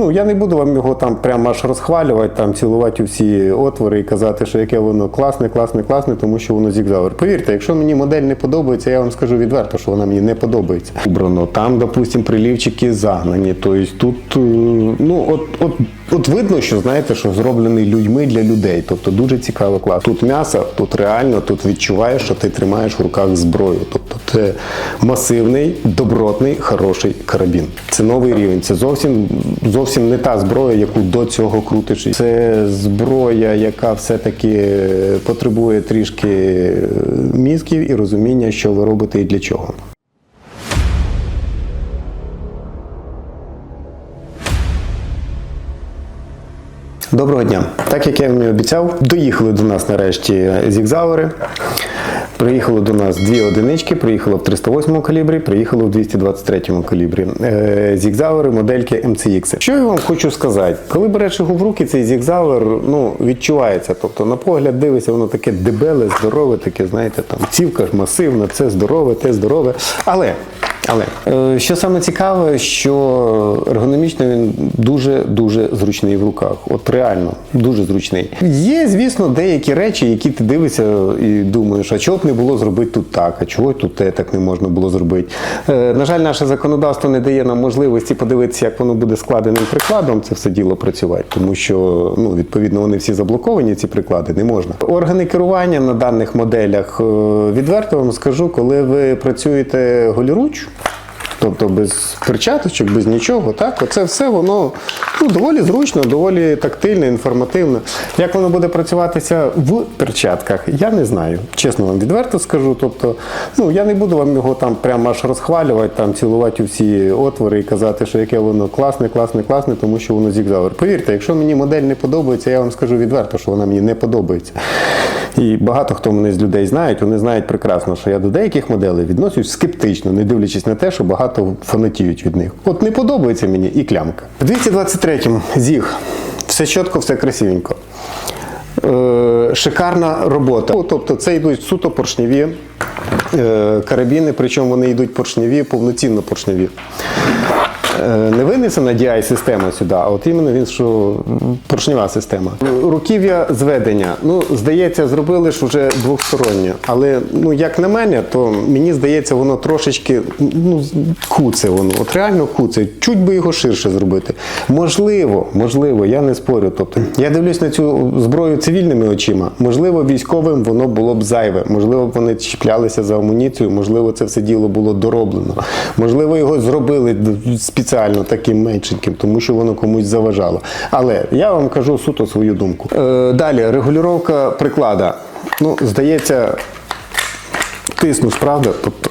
Ну я не буду вам його там прямо аж розхвалювати, там цілувати у всі отвори і казати, що яке воно класне, класне, класне, тому що воно зігзавер. Повірте, якщо мені модель не подобається, я вам скажу відверто, що вона мені не подобається. Убрано там, допустим, прилівчики загнані. Тобто тут е, ну от, от, от видно, що знаєте, що зроблений людьми для людей. Тобто дуже цікаво клас. Тут м'ясо, тут реально, тут відчуваєш, що ти тримаєш в руках зброю. Тобто це масивний, добротний, хороший карабін. Це новий рівень. Це зовсім зовсім не та зброя, яку до цього крутиш. Це зброя, яка все-таки потребує трішки е, мізків і розуміння, що ви робите і для чого. Доброго дня. Так як я вам і обіцяв, доїхали до нас нарешті зігзавери. Приїхало до нас дві одинички, приїхало в 308 калібрі, приїхало в 223 калібрі. Е, Зігзавери модельки MCX. Що я вам хочу сказати? Коли береш його в руки, цей зігзавер ну, відчувається. Тобто, на погляд дивиться, воно таке дебеле, здорове, таке, знаєте, там цівка ж масивна, це здорове, те здорове. Але але е, що саме цікаве, що ергономічно він дуже дуже зручний в руках. От реально дуже зручний. Є, звісно, деякі речі, які ти дивишся і думаєш, а чого б не було зробити тут так, а чого тут те так не можна було зробити. Е, на жаль, наше законодавство не дає нам можливості подивитися, як воно буде складеним прикладом, це все діло працювати, тому що ну відповідно вони всі заблоковані. Ці приклади не можна. Органи керування на даних моделях е, відверто вам скажу, коли ви працюєте голіруч. Тобто без перчаточок, без нічого, так, оце все воно ну, доволі зручно, доволі тактильно, інформативно. Як воно буде працюватися в перчатках, я не знаю. Чесно вам відверто скажу. Тобто, ну я не буду вам його там прямо аж розхвалювати, там цілувати у всі отвори і казати, що яке воно класне, класне, класне, тому що воно зігзавер. Повірте, якщо мені модель не подобається, я вам скажу відверто, що вона мені не подобається. І багато хто мене з людей знають, вони знають прекрасно, що я до деяких моделей відношусь скептично, не дивлячись на те, що багато фанатіють від них. От не подобається мені і клямка. В 223-му зіг. Все чітко, все красивенько. Е, шикарна робота. Тобто це йдуть суто поршневі е, карабіни, причому вони йдуть поршневі, повноцінно поршневі. Не винесена DI-система сюди, а от іменно він, що поршнева система. Руків'я зведення. Ну, здається, зробили ж вже двостороннє. Але ну, як на мене, то мені здається, воно трошечки ну, куце воно. От реально куце. Чуть би його ширше зробити. Можливо, можливо, я не спорю. Тобто, я дивлюсь на цю зброю цивільними очима. Можливо, військовим воно було б зайве. Можливо, вони чіплялися за амуніцію, можливо, це все діло було дороблено. Можливо, його зробили спеціально таким меншеньким, тому що воно комусь заважало. Але я вам кажу суто свою думку. Е, далі, регулювання приклада. Ну, здається, тиснуш, правда? Тобто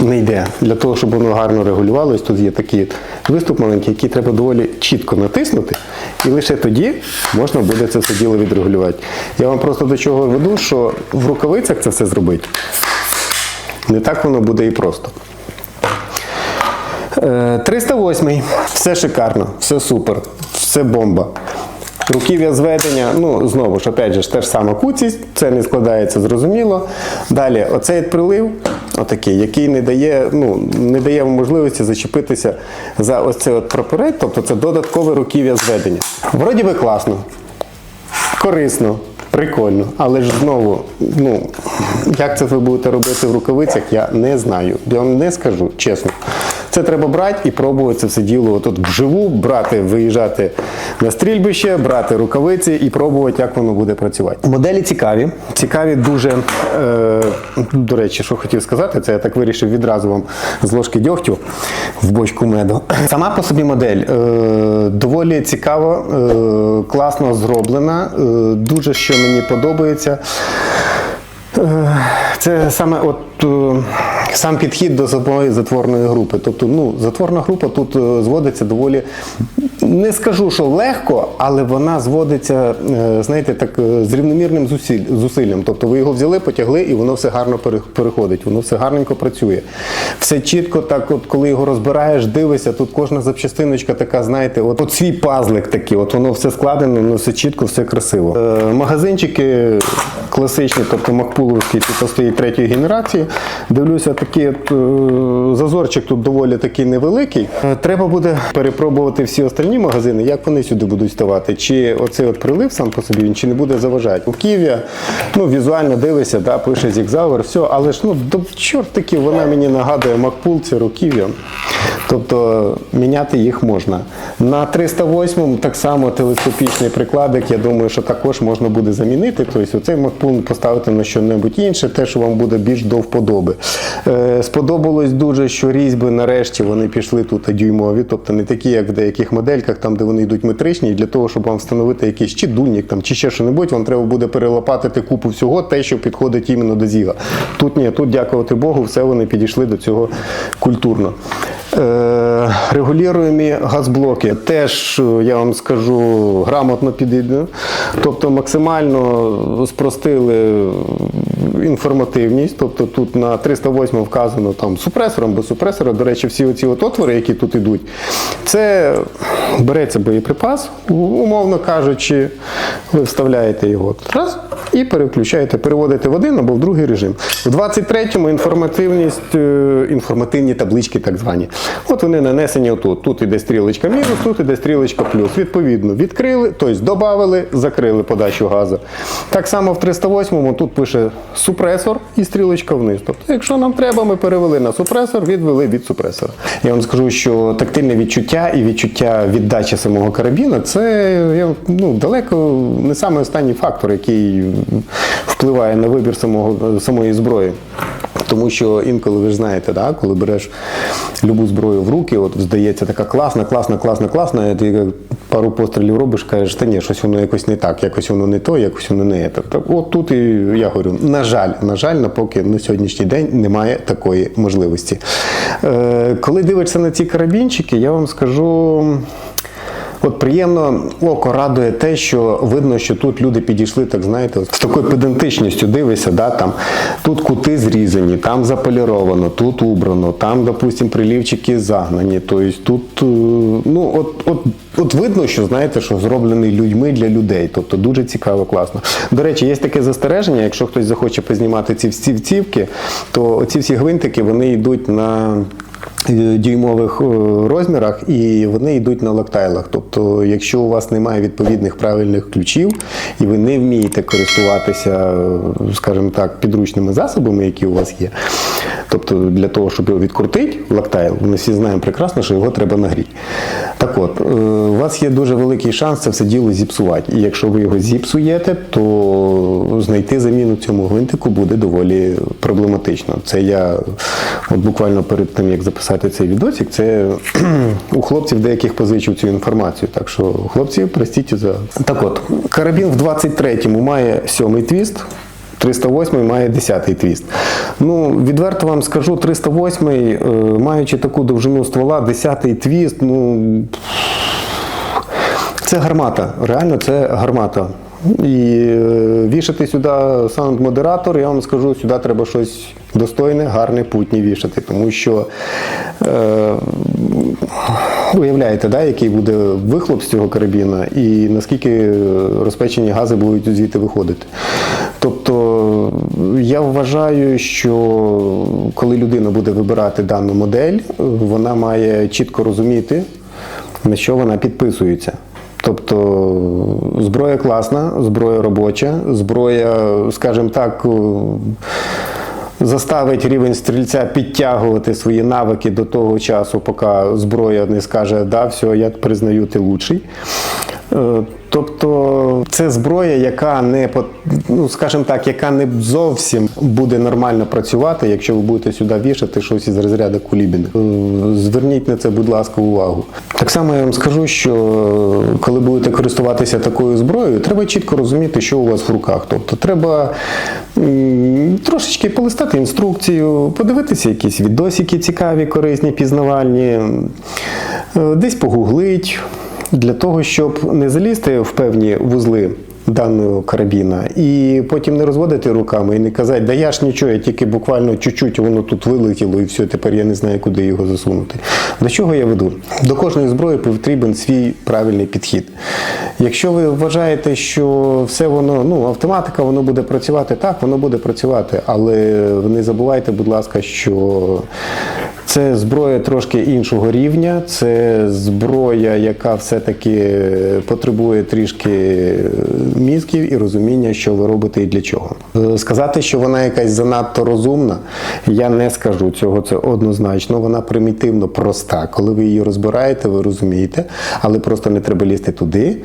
не йде. Для того, щоб воно гарно регулювалось, тут є такий виступ маленький, який треба доволі чітко натиснути, і лише тоді можна буде це все діло відрегулювати. Я вам просто до чого веду, що в рукавицях це все зробити. Не так воно буде і просто. Е, 308. Все шикарно, все супер, все бомба. Руків'я зведення, ну знову ж, опять же, ж, те ж саме куцість, це не складається зрозуміло. Далі, оцей прилив, отакий, який не дає, ну, не дає можливості зачепитися за ось цей от прапорець, тобто це додаткове руків'я зведення. Вроді би класно, корисно, прикольно, але ж знову, ну, як це ви будете робити в рукавицях, я не знаю. Я вам не скажу, чесно. Це треба брати і пробувати це все діло отут вживу, брати, виїжджати на стрільбище, брати рукавиці і пробувати, як воно буде працювати. Моделі цікаві. Цікаві дуже, е, до речі, що хотів сказати, це я так вирішив відразу вам з ложки дьогтю в бочку меду. Сама по собі модель е, доволі цікаво, е, класно зроблена. Е, дуже що мені подобається. Е, Це саме от е, сам підхід до самої затворної групи. Тобто, ну, затворна група тут е, зводиться доволі, не скажу, що легко, але вона зводиться, е, знаєте, так е, з рівномірним зусиллям. Тобто ви його взяли, потягли, і воно все гарно переходить, воно все гарненько працює. Все чітко, так, от коли його розбираєш, дивишся, тут кожна запчастиночка така, знаєте, от, от свій пазлик такий, от воно все складено, воно все чітко, все красиво. Е, магазинчики класичні, тобто макпуловські, тут стоїть третьої генерації. Дивлюся, такий е, зазорчик тут доволі такий невеликий. Е, Треба буде перепробувати всі остальні магазини, як вони сюди будуть ставати. Чи оцей от прилив сам по собі він чи не буде заважати. У Києві ну, візуально дивишся, да, пише Зігзауер, все, але ж ну, до чортиків вона мені нагадує Макпул, руків'я. Тобто міняти їх можна. На 308 так само телескопічний прикладик, я думаю, що також можна буде замінити. Тобто оцей Макпул поставити на щось інше, те, що вам буде більш до вподоби. Е, сподобалось дуже, що різьби нарешті вони пішли тут дюймові, тобто не такі, як в деяких модельках, там, де вони йдуть метричні, для того, щоб вам встановити якийсь чи дунік там, чи ще що-небудь, вам треба буде перелопатити купу всього, те, що підходить іменно до зіга. Тут ні, тут, дякувати Богу, все вони підійшли до цього культурно. Е, регулюємі газблоки теж, е, я вам скажу, грамотно підійде. Тобто максимально спростили інформативність. Тобто тут на 308 вказано там супресором, без супресора. До речі, всі оці от отвори, які тут ідуть, це береться боєприпас, умовно кажучи, ви вставляєте його раз і переключаєте, переводите в один або в другий режим. В 23-му інформативність, е, інформативні таблички, так звані. От вони нанесені отут. Тут іде стрілочка мінус, тут іде стрілочка плюс. Відповідно, відкрили, тобто додали, закрили подачу газу. Так само в 308-му тут пише супресор і стрілочка вниз. Тобто, якщо нам треба, ми перевели на супресор, відвели від супресора. Я вам скажу, що тактильне відчуття і відчуття віддачі самого карабіна це ну, далеко не самий останній фактор, який впливає на вибір самого, самої зброї. Тому що інколи ви ж знаєте, да, коли береш любу зброю в руки, от здається така класна, класна, класна, класна, і ти пару пострілів робиш, кажеш, та ні, щось воно якось не так, якось воно не то, якось воно не те. Так, от тут і я говорю, на жаль, на жаль, поки на сьогоднішній день немає такої можливості. Е, коли дивишся на ці карабінчики, я вам скажу. От приємно око радує те, що видно, що тут люди підійшли, так знаєте, з такою педантичністю дивишся, да, там тут кути зрізані, там заполіровано, тут убрано, там, допустим, прилівчики загнані. Тобто тут, е, ну от, от, от видно, що знаєте, що зроблений людьми для людей. Тобто дуже цікаво, класно. До речі, є таке застереження, якщо хтось захоче познімати ці всі вцівки, то ці всі гвинтики вони йдуть на дюймових е, розмірах і вони йдуть на лактайлах. Тобто, якщо у вас немає відповідних правильних ключів і ви не вмієте користуватися, е, скажімо так, підручними засобами, які у вас є, тобто для того, щоб його відкрутити, лактайл, ми всі знаємо прекрасно, що його треба нагріти. Так от, е, у вас є дуже великий шанс це все діло зіпсувати. І якщо ви його зіпсуєте, то знайти заміну цьому гвинтику буде доволі проблематично. Це я от буквально перед тим, як записати цей відосик, це у хлопців деяких позичив цю інформацію. Так що, хлопці, простіть за. Так от, карабін в 23-му має сьомий твіст. 308 має 10-й твіст. Ну, відверто вам скажу, 308, е, маючи таку довжину ствола, 10-й твіст, ну. Це гармата. Реально, це гармата. І е, вішати сюди саунд-модератор, я вам скажу, сюди треба щось достойне, гарне, путнє вішати, тому що е, уявляєте, да, який буде вихлоп з цього карабіна і наскільки розпечені гази будуть звідти виходити. Тобто я вважаю, що коли людина буде вибирати дану модель, вона має чітко розуміти, на що вона підписується. Тобто зброя класна, зброя робоча, зброя, скажімо так, заставить рівень стрільця підтягувати свої навики до того часу, поки зброя не скаже, да, все, я признаю, ти лучший. Е, Тобто це зброя, яка не ну, скажімо так, яка не зовсім буде нормально працювати, якщо ви будете сюди вішати щось із розряду кулібіни. Е, Зверніть на це, будь ласка, увагу. Так само я вам скажу, що коли будете користуватися такою зброєю, треба чітко розуміти, що у вас в руках. Тобто треба трошечки полистати інструкцію, подивитися якісь відосики цікаві, корисні, пізнавальні, е, десь погуглить для того, щоб не залізти в певні вузли даного карабіна і потім не розводити руками і не казати, да я ж нічого, я тільки буквально чуть-чуть воно тут вилетіло і все, тепер я не знаю, куди його засунути. До чого я веду? До кожної зброї потрібен свій правильний підхід. Якщо ви вважаєте, що все воно, ну, автоматика, воно буде працювати так, воно буде працювати, але не забувайте, будь ласка, що це зброя трошки іншого рівня, це зброя, яка все-таки потребує трішки мізків і розуміння, що ви робите і для чого. Е, Сказати, що вона якась занадто розумна, я не скажу цього. Це однозначно. Вона примітивно проста. Коли ви її розбираєте, ви розумієте, але просто не треба лізти туди.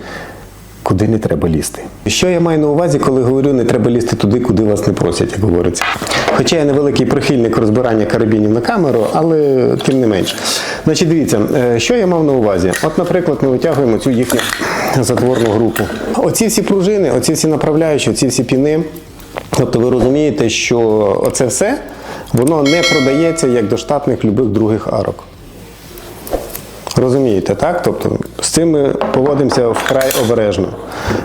Куди не треба лізти. Що я маю на увазі, коли говорю, не треба лізти туди, куди вас не просять, як говориться. Хоча я невеликий прихильник розбирання карабінів на камеру, але тим не менш. Значить, дивіться, е, що я мав на увазі? От, наприклад, ми витягуємо цю їхню затворну групу. Оці всі пружини, оці всі направляючі, оці всі піни. Тобто ви розумієте, що оце все воно не продається як до штатних любих других арок. Розумієте, так? Тобто з цим ми поводимося вкрай обережно.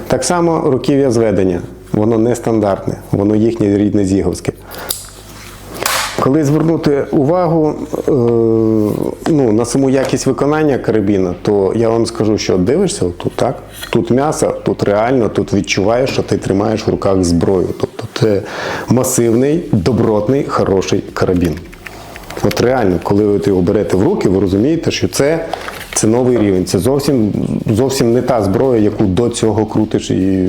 Так само руків'я зведення, воно нестандартне, воно їхнє рідне зіговське. Коли звернути увагу е, ну, на саму якість виконання карабіна, то я вам скажу, що дивишся тут, так? Тут м'ясо, тут реально, тут відчуваєш, що ти тримаєш в руках зброю. Тобто це масивний, добротний, хороший карабін. От реально, коли ви його берете в руки, ви розумієте, що це, це новий рівень. Це зовсім, зовсім не та зброя, яку до цього крутиш і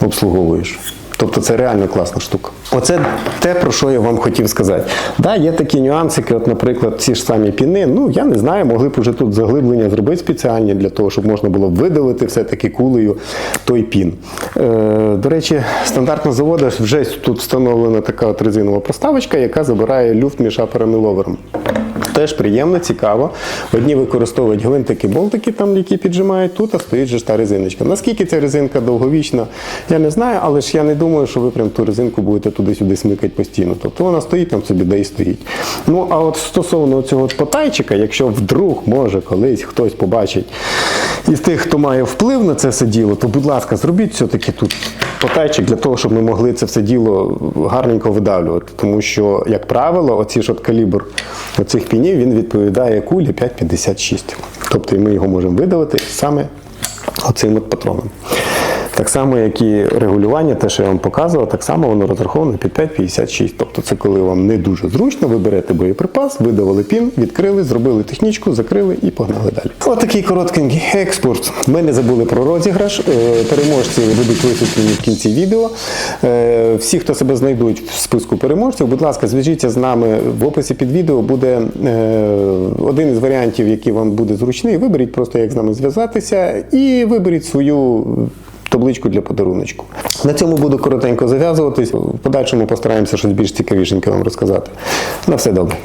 обслуговуєш. Тобто це реально класна штука. Оце те, про що я вам хотів сказати. Да, є такі нюансики, от, наприклад, ці ж самі піни. Ну, я не знаю, могли б уже тут заглиблення зробити спеціальні для того, щоб можна було видалити все-таки кулею той пін. Е, до речі, стандартна завода вже тут встановлена така от резинова проставочка, яка забирає люфт між апером і ловером. Теж приємно, цікаво. Одні використовують гвинтики, болтики, там, які піджимають тут, а стоїть же ж та резиночка. Наскільки ця резинка довговічна, я не знаю, але ж я не думаю, що ви прям ту резинку будете туди-сюди смикати постійно. Тобто вона стоїть там собі, де і стоїть. Ну а от стосовно цього потайчика, якщо вдруг може колись хтось побачить із тих, хто має вплив на це все діло, то будь ласка, зробіть все-таки тут потайчик для того, щоб ми могли це все діло гарненько видавлювати. Тому що, як правило, оці ж от калібр оцих пінів він відповідає кулі 5,56. Тобто ми його можемо видавити саме оцим от патроном. Так само, як і регулювання, те, що я вам показував, так само воно розраховано під 5,56. Тобто це коли вам не дуже зручно, ви берете боєприпас, видавили пін, відкрили, зробили технічку, закрили і погнали далі. Ось такий короткий експорт. Ми не забули про розіграш. Е, Переможці будуть висвітлені в кінці відео. Е, Всі, хто себе знайдуть в списку переможців, будь ласка, зв'яжіться з нами в описі під відео. Буде е, один із варіантів, який вам буде зручний. Виберіть просто, як з нами зв'язатися, і виберіть свою табличку для подаруночку. На цьому буду коротенько зав'язуватись. В подальшому постараємося щось більш цікавішеньке вам розказати. На все добре.